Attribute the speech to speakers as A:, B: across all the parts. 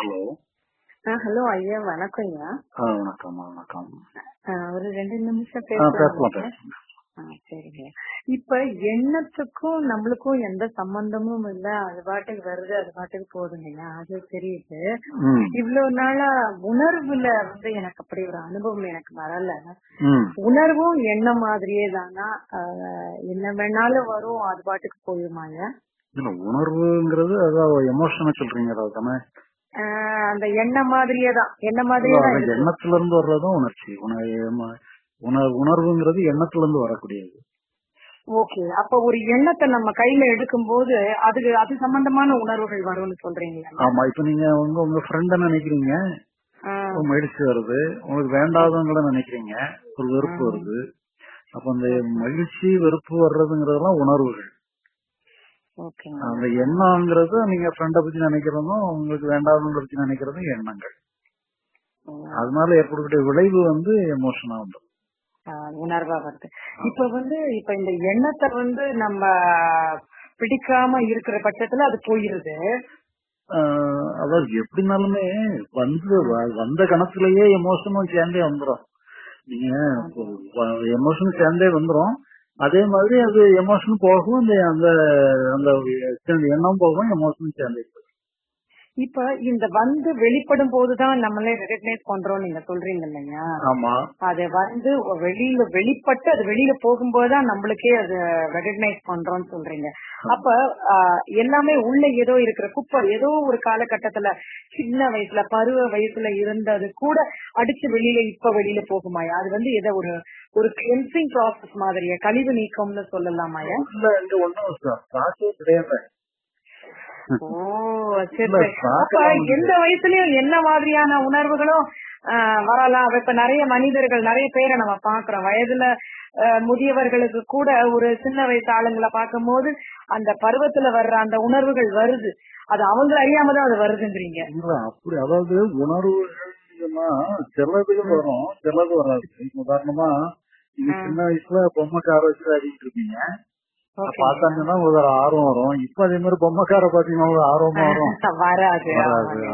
A: Hello.
B: Hello ஐயா வணக்கம் ஐயா
A: வணக்கம் வணக்கம்.
B: ஒரு ரெண்டு நிமிஷம்
A: பேசலாம்
B: சரிங்க. இப்ப எண்ணத்துக்கும் நம்மளுக்கும் எந்த சம்பந்தமும் இல்ல. அது பாட்டுக்கு வருது அது பாட்டுக்கு போகுதுங்க அது தெரியுது. இவ்வளவு நாளா உணர்வுல வந்து எனக்கு அப்படி ஒரு அனுபவம் எனக்கு வரல. உணர்வும் எண்ணம் மாதிரியே தானா? என்ன வேணாலும் வரும் அது பாட்டுக்கு போயிருமாங்க
A: இல்ல உணர்வுங்கிறது அதான் எமோஷனை சொல்றீங்க அதாவது
B: அந்த எண்ணம் மாதிரியே தான். என்ன மாதிரியே தான்
A: எண்ணத்துல இருந்து வர்றதும் உணர்ச்சி. உண- உண- உணர்வுங்கிறது எண்ணத்துல இருந்து வரக்கூடியது.
B: ஓகே. அப்ப ஒரு எண்ணத்தை நம்ம கையில எடுக்கும் போது அதுக்கு அது சம்பந்தமான உணர்வுகள் வரும்னு சொல்றீங்களா
A: ஆமா இப்ப நீங்க உங்க உங்க ஃப்ரெண்ட நினைக்கிறீங்க. மகிழ்ச்சி வருது. உங்களுக்கு வேண்டாதவங்கள நினைக்கிறீங்க. ஒரு வெறுப்பு வருது. அப்ப அந்த மகிழ்ச்சி வெறுப்பு வர்றதுங்கிறதெல்லாம் உணர்வுகள். அந்த எண்ணம்ங்கிறது நீங்க ஃப்ரெண்ட பத்தி நினைக்கிறதும் உங்களுக்கு வேண்டாதவங்களை பத்தி நினைக்கிறதும் எண்ணங்கள். அதனால ஏற்படக்கூடிய விளைவு வந்து எமோஷனா வந்து
B: ஆ, உணர்வா வருது. இப்ப வந்து இப்ப இந்த எண்ணத்தை வந்து நம்ம பிடிக்காம இருக்கிற பட்சத்துல அது போயிருது.
A: அதாவது எப்படினாலுமே வந்து வந்த கணக்குலயே எமோஷனும் சேர்ந்தே வந்துரும். நீங்க எமோஷன் சேர்ந்தே வந்துரும். அதே மாதிரி அது எமோஷன் போகும் அந்த அந்த அந்த எண்ணம் போகும் எமோஷன் சேர்ந்து
B: இப்ப இந்த வந்து வெளிப்படும் போதுதான் நம்மளே ரெகக்னைஸ் பண்றோம் நீங்க சொல்றீங்க இல்லையா?
A: ஆமா.
B: அது வந்து வெளியில வெளிப்பட்டு அது வெளியில போகும்போதுதான் நம்மளுக்கே அது ரெகக்னைஸ் பண்றோம்னு சொல்றீங்க. அப்ப எல்லாமே உள்ள ஏதோ இருக்கிற குப்பை ஏதோ ஒரு காலகட்டத்துல சின்ன வயசுல பருவ வயசுல இருந்தது கூட அடிச்சு வெளியில இப்ப வெளியில போகுமாயா அது வந்து ஏதோ ஒரு ஒரு கிளென்சிங் ப்ராசஸ் மாதிரியா கழிவு நீக்கம்னு சொல்லலாமாயா
A: இல்ல கிடையாது
B: ஓ சரி
A: இல்ல,
B: சரி. அப்ப
A: பார்க்கலாம் வந்து.
B: எந்த வயசுலயும் என்ன மாதிரியான உணர்வுகளும் வரலாம். இப்ப நிறைய மனிதர்கள் நிறைய பேரை நம்ம பாக்குறோம் வயதுல முதியவர்களுக்கு கூட ஒரு சின்ன வயசு ஆளுங்களை பார்க்கும்போது அந்த பருவத்துல வர்ற அந்த உணர்வுகள் வருது. அது அவங்க அறியாம தான் அது வருதுங்கிறீங்க.
A: அப்படி அதாவது உணர்வுகள்னா சிலதுக்கு வரும் சிலது வராது. உதாரணமா நீங்க. சின்ன வயசுல பொம்மை கார வச்சு ஆடிட்டு இருப்பீங்க. பார்த்தாங்கன்னா உங்களுக்கு ஒரு ஆர்வம் வரும். இப்ப அதே மாதிரி பொம்மைக்கார பாத்தீங்கன்னா ஒரு ஆர்வமா வரும்.
B: வராது.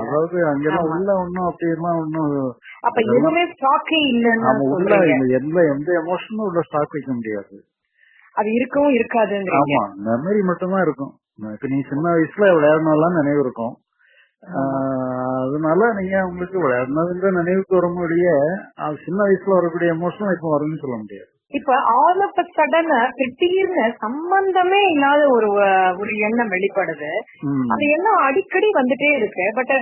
A: அதாவது அங்கெல்லாம். உள்ள ஒண்ணும் அப்படியெல்லாம் ஒண்ணும்
B: அப்ப எதுவுமே ஸ்டாக்கே இல்லைன்னு
A: நம்ம உள்ள எந்த எந்த எமோஷனும் உள்ள ஸ்டாக் வைக்க முடியாது.
B: அது இருக்கவும் இருக்காதுங்கிறீங்க.
A: ஆமா. மெமரி மட்டும்தான் இருக்கும். இப்ப நீ சின்ன வயசுல விளையாடணும் நினைவு இருக்கும். அதனால நீங்க உங்களுக்கு விளையாடினதுங்கிற நினைவுக்கு வர முடிய அது சின்ன வயசுல வரக்கூடிய எமோஷன் இப்ப வரும்னு சொல்ல முடியாது.
B: இப்ப ஆல் ஆஃப் சடன் திடீர்னு சம்பந்தமே இல்லாத ஒரு ஒரு எண்ணம் வெளிப்படுது.
A: ம்.
B: அந்த எண்ணம் அடிக்கடி வந்துட்டே இருக்கு. பட்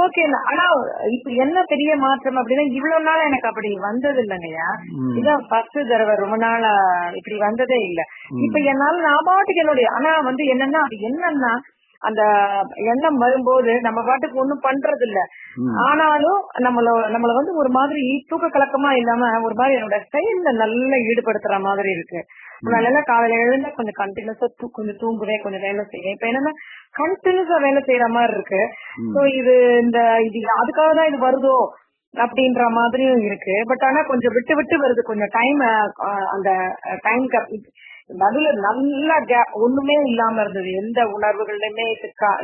B: ஓகே ஆனா இப்ப என்ன பெரிய மாற்றம் அப்படின்னா இவ்வளவு நாள் எனக்கு அப்படி வந்தது இல்லைங்கய்யா. இதான் ஃபர்ஸ்ட் தடவை ரொம்ப நாளா இப்படி வந்ததே இல்ல. இப்ப என்னால நான் பாட்டுக்கு என்னுடைய ஆனா வந்து என்னன்னா அது என்னன்னா அந்த எண்ணம் வரும்போது நம்ம பாட்டுக்கு ஒண்ணும் பண்றது இல்ல. ஆனாலும் நம்மள நம்மள வந்து ஒரு மாதிரி தூக்க கலக்கமா இல்லாம ஒரு மாதிரி என்னோட செயல்ல நல்லா ஈடுபடுத்துற மாதிரி இருக்கு. முன்னால காலையில எழுந்தா கொஞ்சம் கண்டினியூஸா கொஞ்சம் தூங்குவேன் கொஞ்சம் வேலை செய்வேன். இப்ப என்னன்னா கண்டினியூஸா வேலை செய்யற மாதிரி இருக்கு. சோ இது இந்த இது அதுக்காக தான் இது வருதோ அப்படின்ற மாதிரியும் இருக்கு. பட் ஆனா கொஞ்சம் விட்டு விட்டு வருது. கொஞ்சம் டைம் அந்த டைம் நடுவுல நல்ல கேப் ஒண்ணுமே இல்லாம இருந்தது. எந்த உணர்வுகள்லயுமே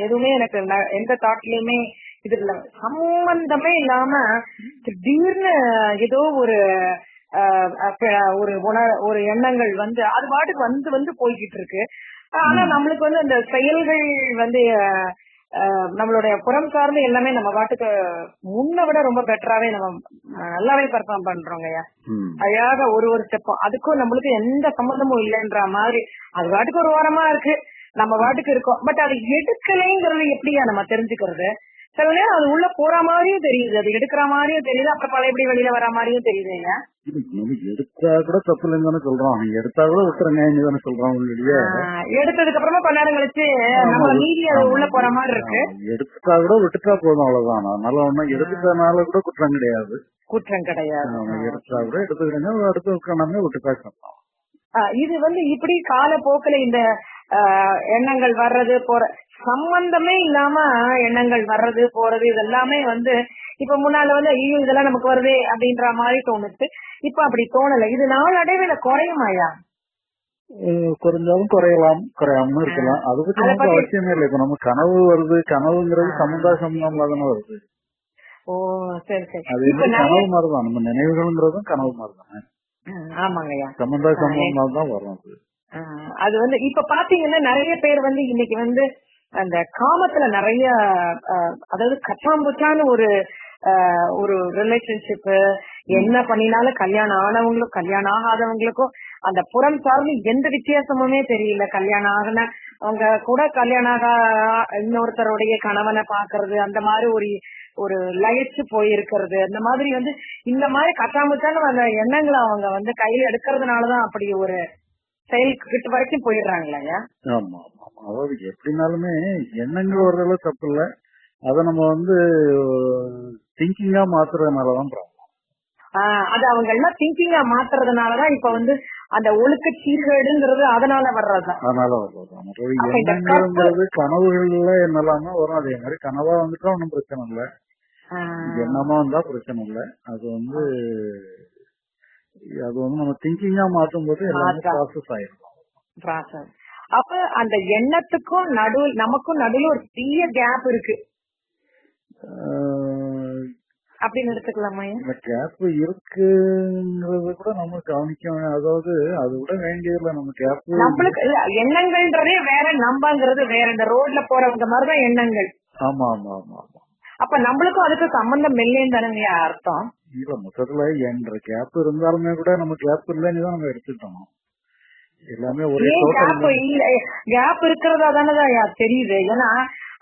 B: எதுவுமே எனக்கு எந்த தாட்லயுமே இது இல்ல. சம்பந்தமே இல்லாம திடீர்னு ஏதோ ஒரு ஒரு உணர் ஒரு எண்ணங்கள் வந்து அது பாட்டுக்கு வந்து வந்து போய்கிட்டு இருக்கு ஆனா நம்மளுக்கு வந்து அந்த செயல்கள் வந்து நம்மளுடைய புறம் சார்ந்து எல்லாமே நம்ம பாட்டுக்கு முன்ன விட ரொம்ப பெட்டராவே நம்ம நல்லாவே பெர்ஃபார்ம் பண்றோங்கய்யா. அழகாக ஒரு ஒரு ஸ்டெப்பும் அதுக்கும் நம்மளுக்கு எந்த சம்மந்தமும் இல்லைன்ற மாதிரி. அது பாட்டுக்கு ஒரு ஓரமா இருக்கு. நம்ம பாட்டுக்கு இருக்கோம். பட் அது எடுக்கலைங்கிறது எப்படியா நம்ம தெரிஞ்சுக்கிறது? சில நேரம் அது உள்ள போற மாதிரியும் தெரியுது. அது எடுக்கிற மாதிரியும் தெரியுது. அப்புறம் பழையபடி வெளியில வர மாதிரியும் தெரியுதுங்க
A: நம்ம எடுத்தா கூட தப்பு இல்லைன்னு சொல்றோம். எடுத்தா கூட விட்டுருங்க தானே சொல்றோம்
B: எடுத்ததுக்கு அப்புறமா கொஞ்ச நேரம் கழிச்சு நம்மள மீறி அது உள்ள போற மாதிரி இருக்கு.
A: எடுத்துட்டா கூட விட்டுட்டா போதும் அவ்வளவுதான். அதனால ஒண்ணும் எடுத்துட்டனால கூட குற்றம் கிடையாது.
B: குற்றம் கிடையாது.
A: ஆமா, எடுத்தா கூட எடுத்துக்கிடுங்க அடுத்து
B: ஆஹ் இது வந்து இப்படி காலப்போக்குல இந்த எண்ணங்கள் வர்றது போற சம்பந்தமே இல்லாம எண்ணங்கள் வர்றது போறது இதெல்லாமே வந்து இப்ப முன்னால வந்து ஐயோ இதெல்லாம் நமக்கு வருதே அப்படின்ற மாதிரி தோணுச்சு. இப்ப அப்படி தோணல. இது நாளடைவுல குறையுமாயா
A: குறைஞ்சாலும் குறையலாம் குறையாமலும் இருக்கலாம். அதை பத்தி
B: அதை
A: நமக்கு அவசியமே இல்லை. இப்ப நம்ம கனவு வருது கனவுங்கிறது சமுதாய சம்பந்தமா தானே வருது.
B: ஓ சரி சரி.
A: அது கனவு மாதிரிதான் நம்ம நினைவுகள்ங்கிறதும் கனவு மாதிரிதானே
B: ஆமாங்கய்யா.
A: சமுதாய சம்பந்தமா தான் வரும் அது.
B: அது வந்து இப்ப பாத்தீங்கன்னா நிறைய பேர் வந்து இன்னைக்கு வந்து அந்த காமத்துல நிறைய அதாவது கச்சாம்புச்சான ஒரு ஒரு ரிலேஷன்ஷிப் என்ன பண்ணினாலும் கல்யாணம் ஆனவங்களும் கல்யாணம் ஆகாதவங்களுக்கும் அந்த புறம் சார்ந்து எந்த வித்தியாசமுமே தெரியல. கல்யாணம் ஆகின அவங்க கூட கல்யாணம் ஆகா இன்னொருத்தருடைய கணவனை பாக்குறது அந்த மாதிரி ஒரு ஒரு லயிச்சு போயிருக்கிறது. அந்த மாதிரி வந்து இந்த மாதிரி அந்த எண்ணங்களை அவங்க வந்து கையில எடுக்கிறதுனாலதான் அப்படி ஒரு செயல்கிட்ட வரைக்கும் போயிடுறாங்களா
A: ஆமா ஆமா ஆமா. அதாவது எப்படினாலுமே எண்ணங்கள் வர்றதுல தப்பு இல்ல. அதை நம்ம வந்து திங்கிங்கா மாத்துறதுனாலதான்
B: அது அவங்க எல்லாம் திங்கிங்கா மாத்துறதுனாலதான் இப்ப வந்து அந்த ஒழுக்க சீர்கேடுங்கிறது அதனால வர்றதுதான்
A: அதனால வர்றது? மற்றது
B: அப்ப இந்த
A: எண்ணங்கள்ங்கிறது கனவுகள்ல என்னெல்லாமே வரும். அதே மாதிரி கனவா வந்துட்டா ஒன்றும் பிரச்சனை இல்ல. எண்ணமா வந்தா பிரச்சனை இல்ல. அது வந்து அது வந்து நம்ம திங்கிங்கா மாத்தும் போது எல்லாமே. ப்ராசஸ் ஆயிடும்.
B: அப்ப அந்த எண்ணத்துக்கும் நடு நமக்கும் நடுவுல ஒரு பெரிய கேப் இருக்கு. அப்படின்னு எடுத்துக்கலாமா
A: கேப் இருக்குங்கிறத கூட நம்ம கவனிக்க. அதாவது அது விட வேண்டியதில்லை நம்ம கேப்
B: நம்மளுக்கு இல்ல, எண்ணங்கள்ன்றதே வேற நம்பங்கிறது வேற. இந்த ரோட்ல போறவங்க மாதிரிதான் எண்ணங்கள்.
A: ஆமா ஆமா ஆமா.
B: அப்ப நம்மளுக்கும் அதுக்கு சம்பந்தம் இல்லைன்னு தானே அர்த்தம்?
A: இல்ல மொத்தத்துல என்ற கேப் இருந்தாலுமே கூட நம்ம கேப் இல்லைன்னு தான் நம்ம எடுத்துட்டோம் எல்லாமே ஒரே
B: கேப் இல்ல? கேப் இருக்கிறதா தானே தெரியுது. ஏன்னா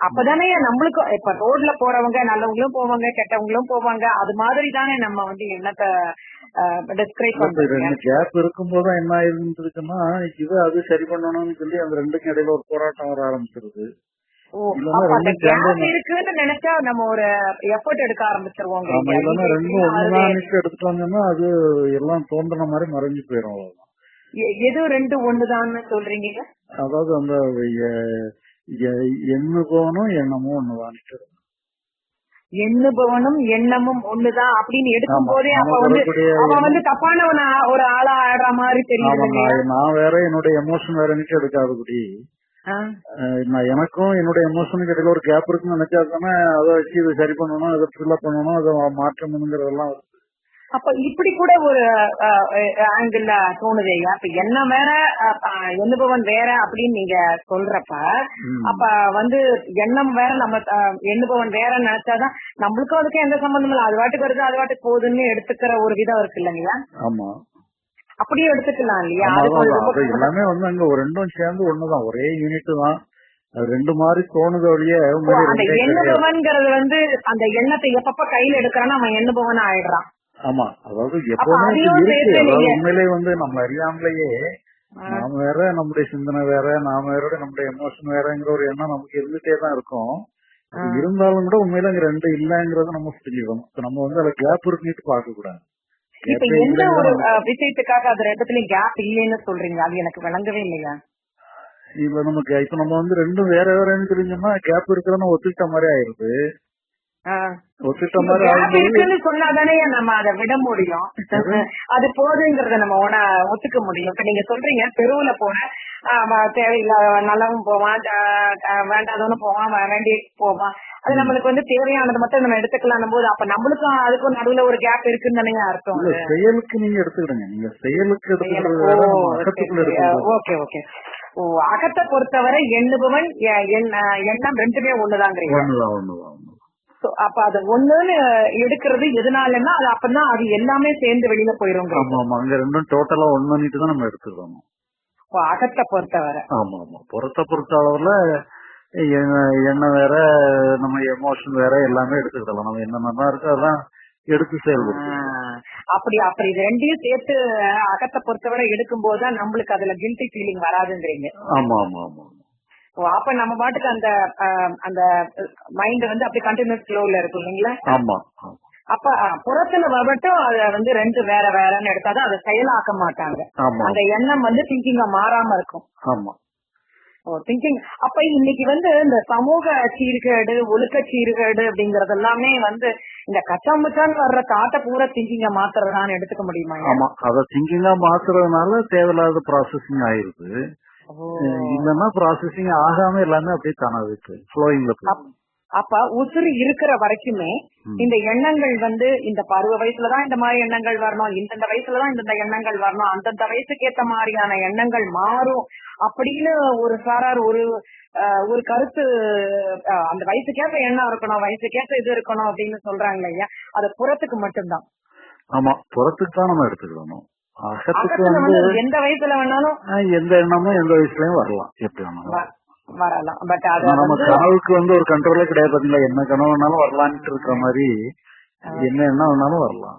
B: அப்பதானே நம்மளுக்கு இப்ப ரோட்ல போறவங்க நல்லவங்களும் போவாங்க கெட்டவங்களும் போவாங்க. அது மாதிரி தானே நம்ம வந்து எண்ணத்தை டிஸ்கிரைப் பண்றோம்
A: கேப் இருக்கும்போது என்ன ஆயிருந்துருக்குன்னா இது அது சரி பண்ணணும்னு சொல்லி அந்த ரெண்டுக்கும் இடையில ஒரு போராட்டம் வர ஆரம்பிச்சிருது.
B: இருக்குன்னு நினைச்சா நம்ம ஒரு எஃபர்ட் எடுக்க இது
A: ரெண்டும்
B: எப்படின்னா அது
A: எல்லாம் தோன்றின மாதிரி மறைஞ்சு போயிடும்
B: எது ரெண்டு ஒண்ணுதான்னு சொல்றீங்க?
A: அதாவது அந்த எ- எ- எண்ணு போகணும் எண்ணமும் ஒண்ணுதான்
B: எண்ணுபவனும் எண்ணமும் ஒண்ணுதான் அப்படின்னு எடுக்கும். போதே
A: நமக்கு
B: வந்து அவன் வந்து தப்பானவன ஒரு ஆளா ஆடுற மாதிரி
A: ஆமா
B: தெரியுது
A: நான் வேற என்னோட எமோஷன் வேறன்னுட்டு எடுக்காதபடி.
B: ஆஹ்
A: அஹ் நான் எனக்கும் என்னோட எமோஷனுக்கு இடையில ஒரு கேப் இருக்குன்னு நினைச்சா தானே அதை வச்சு இதை சரி பண்ணணும் அதை ஃபில்லப் பண்ணணும் அதை மாற்றணுங்கிறதெல்லாம்.
B: அப்ப இப்படி கூட ஒரு ஆங்கிள் தோணுது இப்ப என்ன வேற எண்ணுபவன் வேற அப்படின்னு நீங்க சொல்றப்ப. அப்ப வந்து எண்ணம் வேற நம்ம எண்ணுபவன் வேற நினைச்சாதான் நம்மளுக்கும் அதுக்கும் எந்த சம்பந்தமும் இல்லை. அது வாட்டுக்கு வருது அது வாட்டுக்கு போகுதுன்னு எடுத்துக்கிற ஒரு விதம் இருக்கு இல்லைங்களா
A: ஆமா.
B: அப்படியே எடுத்துக்கலாம் இல்லையா? அது
A: எல்லாமே வந்து அங்க ஒரு ரெண்டும் சேர்ந்து ஒண்ணுதான். ஒரே யூனிட் தான். அது ரெண்டு மாதிரி தோணுது
B: அந்த. எண்ணுபவன்ங்கிறது வந்து அந்த எண்ணத்தை எப்பப்ப கையில எடுக்கிறானோ அவன் எண்ணுபவன் ஆயிடுறான்.
A: ஆமா. அதாவது எப்பவுமே இருக்கு. அதாவது உண்மையிலே வந்து நம்ம அறியாமலேயே. நாம வேற நம்முடைய சிந்தனை வேற நாம வேற நம்முடைய எமோஷன் வேறங்கிற ஒரு எண்ணம் நமக்கு இருந்துட்டே தான் இருக்கும். இருந்தாலும் கூட உண்மையில அங்க ரெண்டு இல்லங்கிறத நம்ம புரிஞ்சுக்கணும். இப்ப நம்ம வந்து அதுல கேப் இருக்குன்னு பார்க்க கூடாது
B: இப்ப எந்த ஒரு விஷயத்துக்காக அது ரெண்டுத்துலயும் கேப் இல்லைன்னு சொல்றீங்க? அது எனக்கு விளங்கவே இல்லையா?
A: இப்ப நமக்கு இப்ப நம்ம வந்து ரெண்டும் வேற வேறன்னு தெரிஞ்சோம்னா கேப் இருக்கிறன்னு ஒத்துக்கிட்ட மாதிரி ஆயிருது. ஒத்துக்கிட்ட மாதிரி
B: சொன்னாதானே நம்ம அதை விட முடியும். அது போதுங்கிறத நம்ம உன ஒத்துக்க முடியும். இப்ப நீங்க சொல்றீங்க தெருவுல போன தேவையில்லாத நல்லவன் போவான் வேண்டாதவனும் போவான் வேண்டி போவான். அது நம்மளுக்கு வந்து தேவையானது மட்டும் நம்ம எடுத்துக்கலாம் போது அப்ப நம்மளுக்கும் அதுக்கும் நடுவுல ஒரு கேப் இருக்குன்னு தானே அர்த்தம்.
A: செயலுக்கு நீங்க எடுத்துக்கிடுங்க. நீங்க செயலுக்கு
B: ஓகே ஓகே ஓ அகத்தை பொறுத்தவரை எண்ணுபவன் எண்ணம் ரெண்டுமே ஒண்ணுதாங்கிறீங்க. அப்ப அது ஒண்ணுன்னு எடுக்கிறது எதனாலன்னா அது அப்பதான் அது எல்லாமே சேர்ந்து வெளியில போயிருங்க
A: ஆமா ஆமா. அங்க ரெண்டும் டோட்டலா ஒண்ணுன்னுட்டு தான் நம்ம எடுத்துக்கிறோம்.
B: அகத்தை பொறுத்தவரை.
A: ஆமா ஆமா புறத்தை பொறுத்த அளவுல எண்ணம் வேற நம்ம எமோஷன் வேற எல்லாமே எடுத்துக்கிடலாம். நம்ம என்னென்ன இருக்கோ அதான் எடுத்து செயல்படுத்தணும்
B: ஆஹ், அப்படி அப்படி இது ரெண்டையும் சேர்த்து அகத்தை பொறுத்தவரை எடுக்கும் போதுதான் நம்மளுக்கு அதுல கில்ட்டி ஃபீலிங் வராதுங்கிறீங்க.
A: ஆமா ஆமா ஆமா
B: அப்ப நம்ம பாட்டுக்கு அந்த அந்த மைண்ட் வந்து அப்படி கண்டினியூஸ் ஃப்ளோல இருக்கும் இல்லைங்களா?
A: ஆமா.
B: அப்ப புறத்துல மட்டும் அத வந்து ரெண்டு வேற வேறன்னு எடுத்தாதான் அதை செயலாக்க மாட்டாங்க. அந்த எண்ணம் வந்து திங்கிங்கா மாறாம இருக்கும்.
A: ஆமா.
B: ஓ திங்கிங் அப்ப இன்னைக்கு வந்து இந்த சமூக சீர்கேடு ஒழுக்க சீர்கேடு அப்படிங்கறது எல்லாமே வந்து இந்த கச்சாமுச்சான்னு வர்ற தாட்ட பூரா திங்கிங்க மாத்துறதான்னு எடுத்துக்க முடியுமா
A: ஆமா. அத திங்கிங்கா மாத்துறதுனால தேவையில்லாத ப்ராசஸிங் ஆயிருது. இல்லன்னா ப்ராசஸிங் ஆகாம எல்லாமே அப்படியே தானாக இருக்கு ஃப்ளோயிங்ல
B: அப்ப உசுறு இருக்கிற வரைக்குமே. இந்த எண்ணங்கள் வந்து இந்த பருவ வயசுலதான் இந்த மாதிரி எண்ணங்கள் வரணும் இந்தந்த வயசுலதான் இந்தந்த எண்ணங்கள் வரணும் அந்தந்த வயசுக்கு ஏத்த மாதிரியான எண்ணங்கள் மாறும் அப்படின்னு ஒரு சாரார் ஒரு ஒரு கருத்து அந்த வயசுக்கேற்ற எண்ணம் இருக்கணும் வயசுக்கேற்ற இது இருக்கணும் அப்படின்னு சொல்றாங்க இல்லையா அது புறத்துக்கு மட்டும்தான்.
A: ஆமா புறத்துக்கு தான் நம்ம எடுத்துக்கணும். அகத்துக்கு வந்து
B: எந்த வயசுல வேணாலும்
A: எந்த எண்ணமும் எந்த வயசுலயும் வரலாம் எப்படி வேணாலும்.
B: வரலாம். பட் அது
A: நம்ம கனவுக்கு வந்து ஒரு கண்ட்ரோலே கிடையாது பாத்தீங்களா? என்ன கனவு வேணாலும் வரலான்ட்டு இருக்கிற மாதிரி என்ன எண்ணம் வேணாலும் வரலாம்.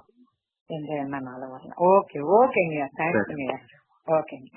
B: எந்த எண்ணம்னாலும் வரலாம். ஓகே ஓகேங்க தேங்க்ஸ்ங்க ஓகேங்க